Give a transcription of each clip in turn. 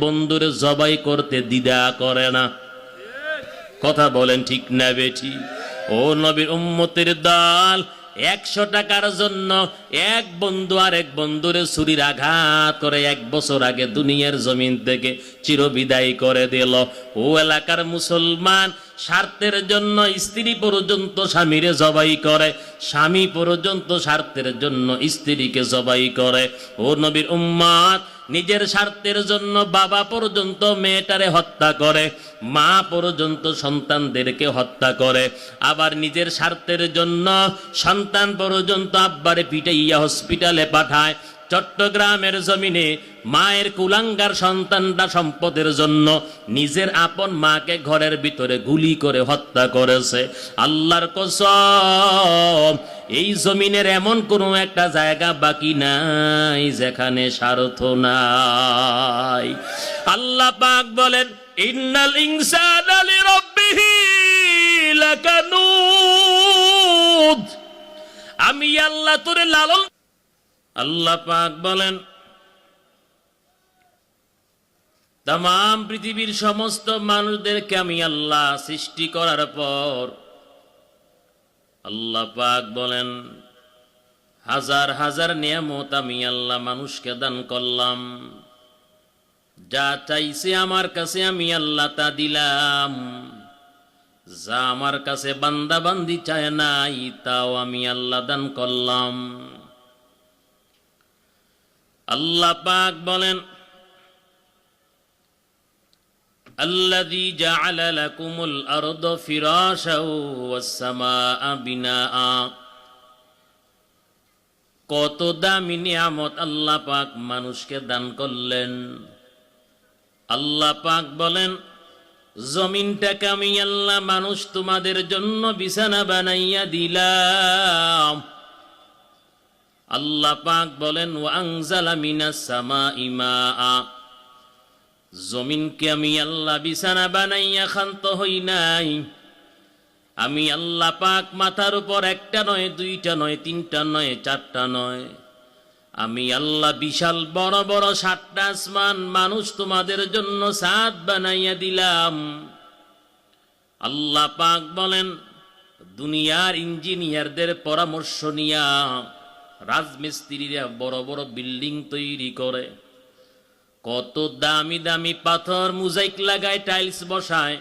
বন্ধুরে জবাই করতে দ্বিধা করে না। কথা বলেন ঠিক না বেঠি। ও নবীর উম্মতের দল, একশো টাকার জন্য এক বন্ধু আর এক বন্ধুরে ছুরির আঘাত করে এক বছর আগে দুনিয়ার জমিন থেকে চিরবিদায় করে দিল। ও এলাকার মুসলমান স্বার্থের জন্য স্ত্রী পর্যন্ত স্বামীরে জবাই করে, স্বামী পর্যন্ত স্বার্থের জন্য স্ত্রীকে জবাই করে। ও নবীর উম্মাদ, নিজের স্বার্থের জন্য বাবা পর্যন্ত মেয়েটারে হত্যা করে, মা পর্যন্ত সন্তানদেরকে হত্যা করে। আবার নিজের স্বার্থের জন্য সন্তান পর্যন্ত আব্বারে পিটাইয়া হসপিটালে পাঠায় চট্টগ্রামের জমিনে মায়ের কুলাঙ্গার সন্তানটা সম্পদের জন্য নিজের আপন মাকে ঘরের ভিতরে গুলি করে হত্যা করেছে। আল্লাহর কসম, এই জমিনের এমন কোনো একটা জায়গা বাকি নাই যেখানে স্বার্থ নাই। আল্লাহ পাক বলেন, ইন্নাল ইনসানা লিরাব্বিহি লাকানুদ। আমি আল্লাহ তোরে লালন আল্লাহ পাক বলেন তাম পৃথিবীর সমস্ত মানুষদেরকে আমি আল্লাহ সৃষ্টি করার পর আল্লাহ পাক বলেন, হাজার হাজার নিয়ামত আমি আল্লাহ মানুষকে দান করলাম। যা চাইছে আমার কাছে আমি আল্লাহ তা দিলাম। যা আমার কাছে বান্দা বান্দি চায় নাই, তাও আমি আল্লাহ দান করলাম। আল্লাহ পাক বলেন الذي جعل لكم الأرض فراشا والسماء بناء কত দামি নিয়ামত আল্লাহ পাক মানুষকে দান করলেন আল্লাহ পাক বলেন জমিনটাকে আমি আল্লাহ মানুষ তোমাদের জন্য বিছানা বানাইয়া দিলাম আল্লাহ পাক বলেন জমিনকে আমি আল্লাহ বিছানা বানাইয়া খান্ত হই নাই। আমি আল্লাহ পাক মাথার উপর একটা নয়, দুইটা নয়, তিনটা নয়, চারটা নয়। আমি আল্লাহ বিশাল বড় বড় সাতটা আসমান মানুষ তোমাদের জন্য সাত বানাইয়া দিলাম। আল্লাহ পাক বলেন, দুনিয়ার ইঞ্জিনিয়ারদের পরামর্শ নিয়া রাজমিস্ত্রিরা বড় বড় বিল্ডিং তৈরি করে। কত দামি দামি পাথর, মুজাইক লাগায়, টাইলস বসায়।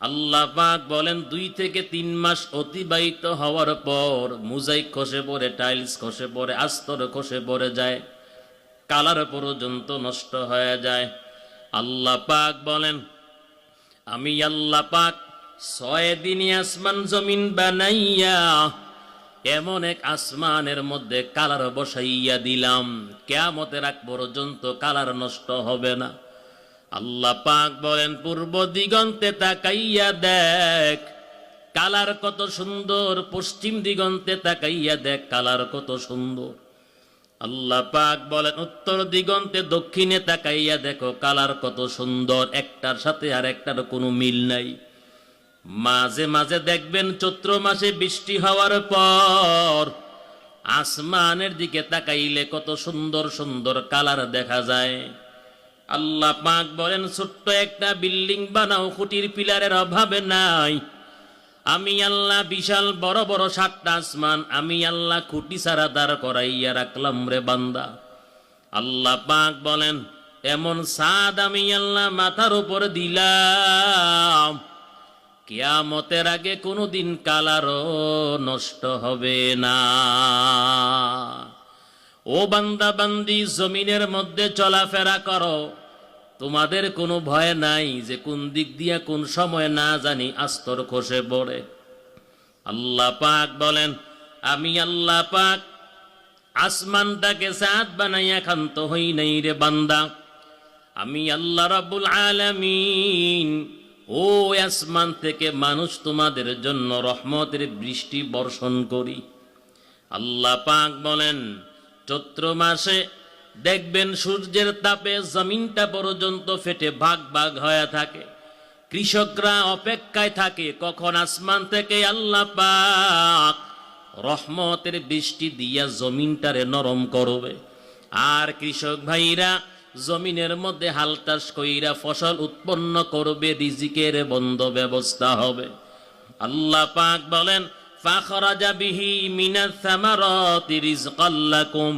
আল্লাহ পাক বলেন, দুই থেকে তিন মাস অতিবাহিত হওয়ার পর মুজাইক খসে পড়ে, টাইলস খসে পড়ে, আস্তর খসে পড়ে যায়। কালার পর্যন্ত নষ্ট হয়ে যায়। আল্লাহ পাক বলেন, আমি আল্লাহ পাক ছয় দিনই আসমান জমিন বানাইয়া এমন এক আসমানের মধ্যে কালার বসাইয়া দিলাম। কেয়ামতের আগ পর্যন্ত কালার নষ্ট হবে না। আল্লাহ পাক বলেন, পূর্ব দিগন্তে তাকাইয়া দেখ, কালার কত সুন্দর। পশ্চিম দিগন্তে তাকাইয়া দেখ, কালার কত সুন্দর। আল্লাহ পাক বলেন, উত্তর দিগন্তে দক্ষিণে তাকাইয়া দেখো, কালার কত সুন্দর। একটার সাথে আর একটার কোনো মিল নাই। মাঝে মাঝে দেখবেন চৈত্র মাসে বৃষ্টি হওয়ার পর আসমানের দিকে তাকাইলে কত সুন্দর সুন্দর কালার দেখা যায়। আল্লাহ পাক বলেন, ছোট্ট একটা বিল্ডিং বানাও, খুঁটির পিলারের অভাবে নাই। আমি আল্লাহ বিশাল বড় বড় সাতটা আসমান, আমি আল্লাহ খুঁটি সারা দাঁড় করাইয়া রাখলাম রে বান্দা। আল্লাহ পাক বলেন, এমন সাদ আমি আল্লাহ মাথার উপর দিলাম। কেয়ামতের আগে কোনোদিন কালারও নষ্ট হবে না। ও বান্দা বান্দি, জমিনের মধ্যে চলাফেরা করো। তোমাদের কোনো ভয় নাই যে কোন দিক দিয়া কোন সময় না জানি আস্তর খসে পড়ে। আল্লাহ পাক বলেন, আমি আল্লাহ পাক আসমানটাকে সাত বানাইয়া খান্ত হই নাই রে বান্দা। আমি আল্লাহ রাব্বুল আলামিন ও আসমান থেকে মানুষ তোমাদের জন্য রহমতের বৃষ্টি বর্ষণ করি। আল্লাহ পাক বলেন, চৈত্র মাসে দেখবেন সূর্যের তাপে জমিনটা পর্যন্ত ফেটে ভাগ ভাগ হয়ে থাকে। কৃষকরা অপেক্ষায় থাকে, কখন আসমান থেকে আল্লাহ পাক রহমতের বৃষ্টি দিয়া জমিনটারে নরম করবে। আর কৃষক ভাইরা জমিনের মধ্যে হালটাস কইরা ফসল উৎপন্ন করবে, রিজিকের বন্ধ ব্যবস্থা হবে। আল্লাহ পাক বলেন বিহি মিনাস সামারাতি রিজকাল লাকুম।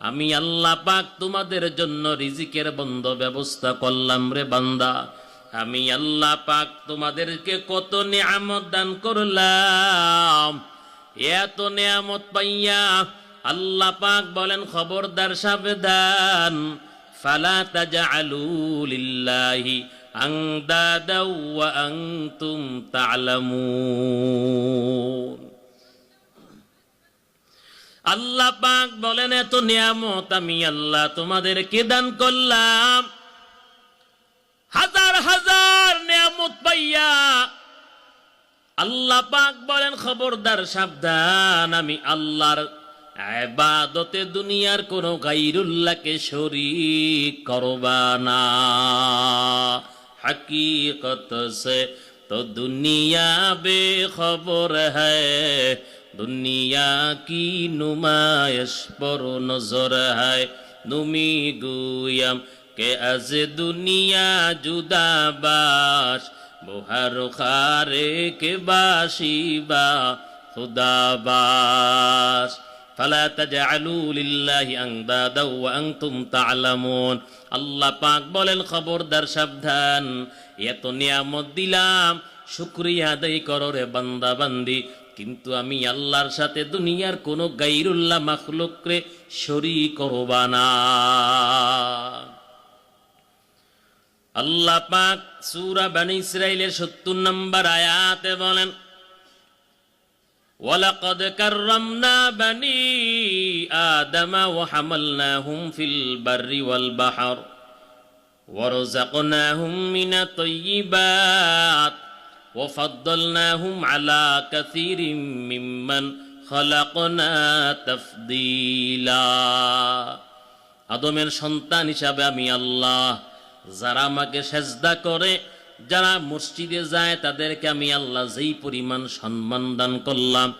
আমি আল্লাহ পাক তোমাদের জন্য রিজিকের বন্ধ ব্যবস্থা করলাম রে বান্দা। আমি আল্লাহ পাক তোমাদেরকে কত নিয়ামত দান করলাম। এত নিয়ামত পাইয়া আল্লাহ পাক বলেন, খবরদার সাবধান। আল্লাহ পাক বলেন, এত নিয়ামত আমি আল্লাহ তোমাদেরকে দান করলাম। হাজার হাজার নিয়ামত পাইয়া আল্লাহ পাক বলেন, খবরদার, সাবধান, আমি আল্লাহর আবাদতে দুনিয়ার কোন গাইরুল্লাহকে শরীক করবা না। হাকিকত সে তো দুনিয়া বে খবর হ্যায়, দুনিয়া কি নুমায়শ পর নজর হ্যায়। নুমি গুয়াম কে আজ দুনিয়া জুদাবাস, বুহার খারে কে বাসিবা খুদাবাস। ফালা তাজআলু লিল্লাহি আনদাদা ওয়া আনতুম তা'লামুন আল্লাহ পাক বলেন, খবরদার সাবধান। এত নিয়ামত দিলাম, শুকরিয়া আদায় করো রে বান্দা বান্দি কিন্তু আমি আল্লাহর সাথে দুনিয়ার কোনো গাইরুল্লাহ মাখলুকরে শরীক করবা না। আল্লাহ পাক সূরা বানী ইসরাইলের 70 নম্বর আয়াতে বলেন ولقد كرمنا بني آدم وحملناهم في البر والبحر ورزقناهم من الطيبات وفضلناهم على كثير ممن خلقنا تفضيلا আদমের সন্তান হিসাবে আমি আল্লাহ যারা আমাকে সেজদা করে যারা মসজিদে যায়, তাদেরকে আমি আল্লাহ যেই পরিমাণ সম্মান দান করলাম।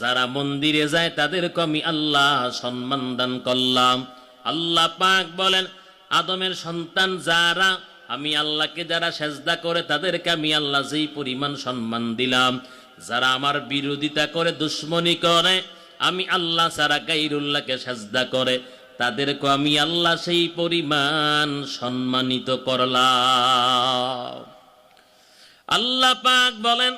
যারা মন্দিরে যায়, তাদেরকে আমি আল্লাহ সম্মান দান করলাম। আল্লাহ পাক বলেন, আদমের সন্তান যারা, আমি আল্লাহকে যারা সেজদা করে, তাদেরকে আমি আল্লাহ যেই পরিমাণ সম্মান দিলাম। যারা আমার বিরোধিতা করে, দুশ্মনী করে, আমি আল্লাহ সারা গাইরুল্লাহকে সেজদা করে, তাদেরকে আমি আল্লাহ সেই পরিমাণ সম্মানিত করলাম। আল্লাহ পাক বলেন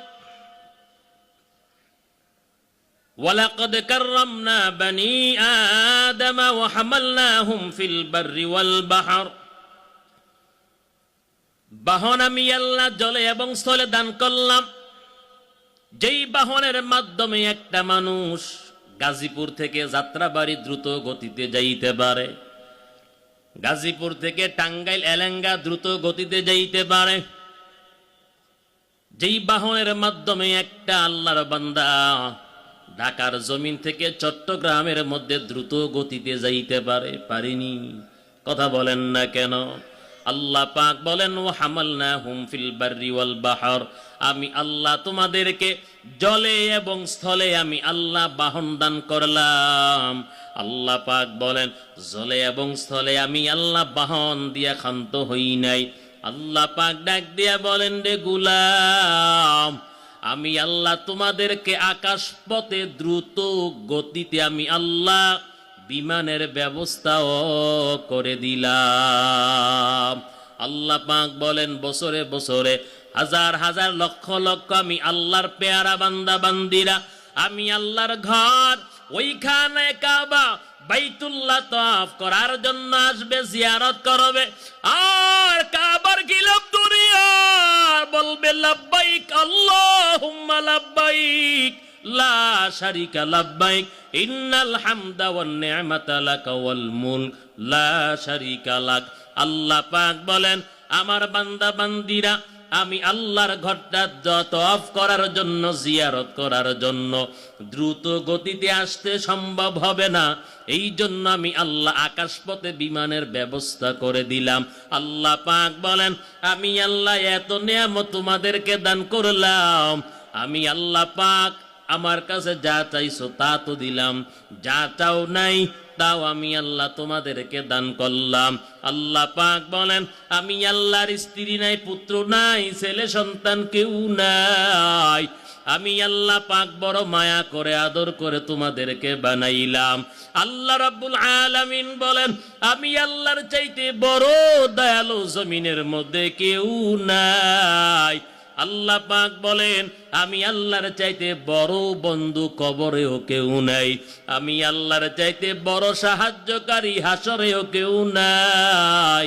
ولقد كرمنا بني آدم وحملناهم في البر والبحر বাহন আমি আল্লাহ জলে এবং স্থলে দান করলাম যেই বাহনের মাধ্যমে একটা মানুষ গাজীপুর থেকে যাত্রাবাড়ি দ্রুত গতিতে যাইতে পারে গাজীপুর থেকে টাঙ্গাইল এলেঙ্গা দ্রুত গতিতে যাইতে পারে যেই বাহনের মাধ্যমে একটা আল্লাহর বান্দা ঢাকার জমিন থেকে চট্টগ্রামের মধ্যে দ্রুত গতিতে যাইতে পারে, পারিনি। কথা বলেন না কেন? আল্লাহ পাক বলেন ও হামালনা হুম ফিল বাররি ওয়াল বাহর। আমি আল্লাহ তোমাদেরকে জলে এবং স্থলে আমি আল্লাহ বাহন দান করলাম। আল্লাহ পাক বলেন, জলে এবং স্থলে আমি আল্লাহ বাহন দিয়া ক্ষান্ত হই নাই। আল্লাহ পাক ডাক দিয়া বলেন, রে গুলাম, আমি আল্লাহ তোমাদেরকে আকাশ পথে দ্রুত গতিতে আমি আল্লাহ বিমানের ব্যবস্থাও করে দিলাম। আল্লাহ পাক বলেন, বছরে বছরে হাজার হাজার লক্ষ লক্ষ আমি আল্লাহর পেয়ারা বান্দা, বান্দিরা, আমি আল্লাহর ঘর, ওইখানে কাবা, বাইতুল্লাহ তফ করার জন্য আসবে, জিয়ারত করবে। আর বলবে, লাব্বাইক, আল্লাহুম্মা লাব্বাইক, লা শারিকা লাব্বাইক, ইন্নাল হামদা ওয়ান নি'মাতা লাকা ওয়াল মুলক, লা শারিকা লাক। আল্লাহ পাক বলেন, আমার বান্দা, বান্দিরা আমি আল্লাহর ঘরটা যত অফ করার জন্য, জিয়ারত করার জন্য দ্রুত গতিতে আসতে সম্ভব হবে না। এই জন্য আমি আল্লাহ আকাশপথে বিমানের ব্যবস্থা করে দিলাম। আল্লাহ পাক বলেন, আমি আল্লাহ এত নিয়ামত তোমাদেরকে দান করলাম। আমি আল্লাহ পাক আমার কাছে যা চাইছো তা তো দিলাম, যা চাও নাই তাও আমি আল্লাহ তোমাদেরকে দান করলাম। আল্লাহ পাক বলেন, আমি আল্লাহর স্ত্রী নাই, পুত্র নাই, ছেলে সন্তান কেউ নাই। আমি আল্লাহ পাক বড় মায়া করে, আদর করে তোমাদেরকে বানাইলাম। আল্লাহ রাব্বুল আলামিন বলেন, আমি আল্লাহর চাইতে বড় দয়ালু জমিনের মধ্যে কেউ নাই। আল্লাহ পাক বলেন, আমি আল্লাহর চাইতে বড় বন্ধু কবরেও কেউ নাই। আমি আল্লাহর চাইতে বড় সাহায্যকারী হাসরেও কেউ নাই।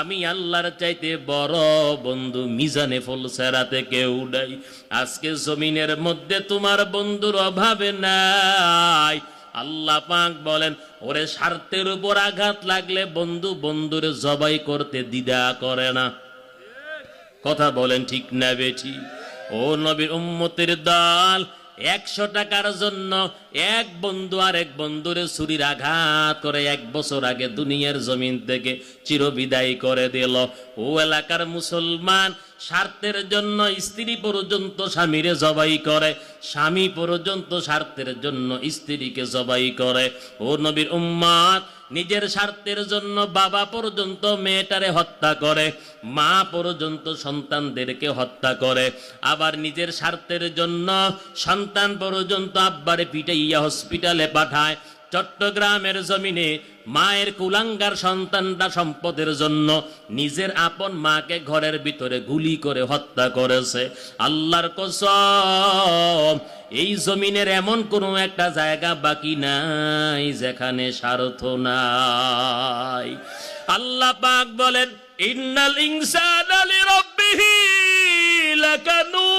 আমি আল্লাহর চাইতে বড় বন্ধু মিজানে ফুল সেরাতে কেউ নাই। আজকে জমিনের মধ্যে তোমার বন্ধুর অভাবে নাই। আল্লাহ পাক বলেন, ওরে স্বার্থের উপর আঘাত লাগলে বন্ধু বন্ধুরে জবাই করতে দ্বিধা করে না। কথা বলেন ঠিক না বেঠি ও নবীর উম্মতের দল, একশো টাকার জন্য এক বন্ধু আর এক বন্ধুরে ছুরির আঘাত করে এক বছর আগে দুনিয়ার জমিন থেকে চিরবিদায় করে দিল। ও এলাকার মুসলমান, স্বার্থের জন্য স্ত্রী পর্যন্ত স্বামীরে জবাই করে, স্বামী পর্যন্ত স্বার্থের জন্য স্ত্রীকে জবাই করে। ও নবীর উম্মাদ নিজের স্বার্থের জন্য বাবা পর্যন্ত মেয়েটারে হত্যা করে, মা পর্যন্ত সন্তানদেরকে হত্যা করে। আবার নিজের স্বার্থের জন্য সন্তান পর্যন্ত আব্বারে পিটাইয়া হসপিটালে পাঠায়। চট্টগ্রামের জমিনে মায়ের কুলাঙ্গার সন্তানটা সম্পদের জন্য নিজের আপন মাকে ঘরের ভিতরে গুলি করে হত্যা করেছে। আল্লাহর কসম এই জমিনের এমন কোনো একটা জায়গা বাকি নাই যেখানে স্বার্থ নাই। আল্লাহ পাক বলেন, ইন্নাল ইনসান আলী রব্বিহি লাকানুত